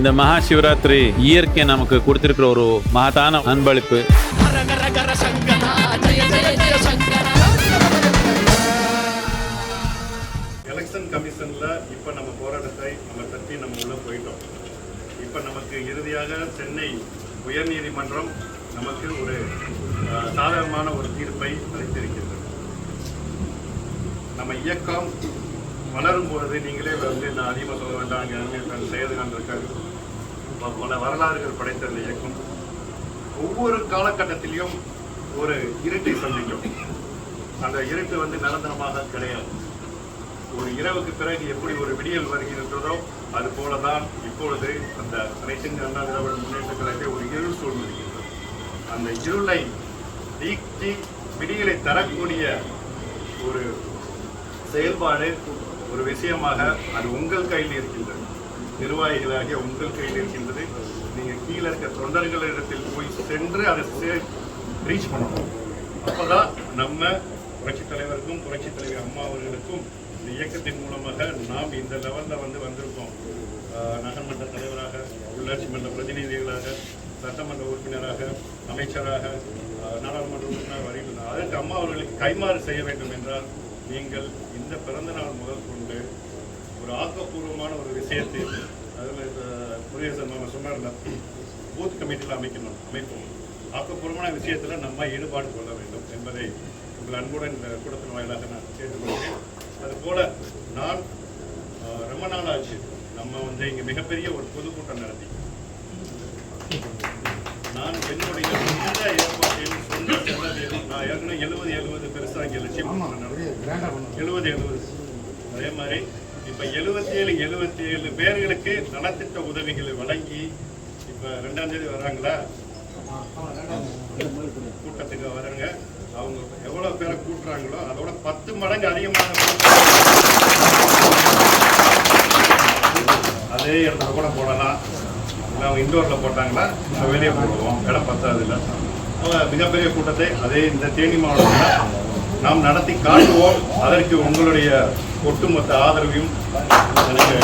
இந்த மகா சிவராத்திரி இயற்கை நமக்கு கொடுத்திருக்கிற ஒரு மகத்தான அன்பளிப்பு. எலெக்ஷன் கமிஷன்ல இப்ப நம்ம போராட்டத்தை நம்ம தட்டி நம்ம உள்ள போயிட்டோம். இப்ப நமக்கு இறுதியாக சென்னை உயர்நீதிமன்றம் நமக்கு ஒரு சாதகமான ஒரு தீர்ப்பை அளித்திருக்கின்றது. நம்ம இயக்கம் வளரும் பொழுது நீங்களே வந்து நான் அதிகமாக சொல்ல வேண்டாங்க அங்கே செய்துகான் இருக்காங்க பல வரலாறுகள் படைத்த இந்த இயக்கம். ஒவ்வொரு காலகட்டத்திலையும் ஒரு இருட்டை சந்திக்கும். அந்த இருட்டு வந்து நிரந்தரமாக கிடையாது. ஒரு இரவுக்கு பிறகு எப்படி ஒரு விடியல் வருகின்றதோ அது போலதான் இப்பொழுது அந்த அனைத்து அண்ணா திராவிட முன்னேற்ற கழகத்தை ஒரு இருள் சூழ்நிலை அந்த இருளை நீக்கி விடியலை தரக்கூடிய ஒரு செயல்பாடு ஒரு விஷயமாக அது உங்கள் கையில் இருக்கின்றது. நிர்வாகிகளாகிய உங்கள் கையில் இருக்கின்றது. நீங்க கீழே இருக்க தொண்டர்களிடத்தில் போய் சென்று அதை ரீச் பண்ணணும். அப்பதான் நம்ம புரட்சித் தலைவருக்கும் புரட்சித் தலைவர் அம்மா அவர்களுக்கும் இந்த இயக்கத்தின் மூலமாக நாம் இந்த லெவலில் வந்து வந்திருக்கோம். ஆஹ் நகர்மன்ற தலைவராக உள்ளாட்சி மன்ற பிரதிநிதிகளாக சட்டமன்ற உறுப்பினராக அமைச்சராக ஆஹ் நாடாளுமன்ற உறுப்பினர் வரையில் அதற்கு அம்மா அவர்களுக்கு கைமாறு செய்ய வேண்டும் என்றால் நீங்கள் இந்த பிறந்த நாள் முதல் கொண்டு ஒரு ஆக்கப்பூர்வமான ஒரு விஷயத்தை அதில் இப்போ முருகேசன் மாமா சொன்னார்ல பூத் கமிட்டியில் அமைக்கணும் அமைப்போம். ஆக்கப்பூர்வமான விஷயத்தில் நம்ம ஈடுபாடு கொள்ள வேண்டும் என்பதை உங்கள் அன்புடன் இந்த கூட்டத்தின் வாயிலாக நான் கேட்டுக்கொள்கிறேன். அதுபோல் நான் ரொம்ப நாள் ஆச்சு நம்ம வந்து இங்கே மிகப்பெரிய ஒரு பொதுக்கூட்டம் நடத்தி. நான் என்னுடைய சொந்த ஏற்பாட்டில் சொந்த செலவில் நான் ஏற்கனவே எழுபது எழுபது இங்கே லட்சியம் எழுபது எழுபது. அதே மாதிரி இப்ப எழுபத்தி ஏழு எழுபத்தி ஏழு பேர்களுக்கு நலத்திட்ட உதவிகளை வழங்கி இப்ப ரெண்டாம் தேதி வராங்களா? கூட்டத்துக்கு வராங்க. அவங்க எவ்வளவு பேரை கூட்டுறாங்களோ அதோட பத்து மடங்கு அதிகமான அதே இடத்துல கூட போடலாம். இல்லை அவங்க இண்டோர்ல போட்டாங்களா? நம்ம வெளியே போடுவோம். இடம் பத்தாது இல்லை மிகப்பெரிய கூட்டத்தை அதே இந்த தேனி மாவட்டத்தில் நாம் நடத்தி காட்டுவோம். அதற்கு உங்களுடைய ஒட்டுமொத்த ஆதரவையும் எனக்கு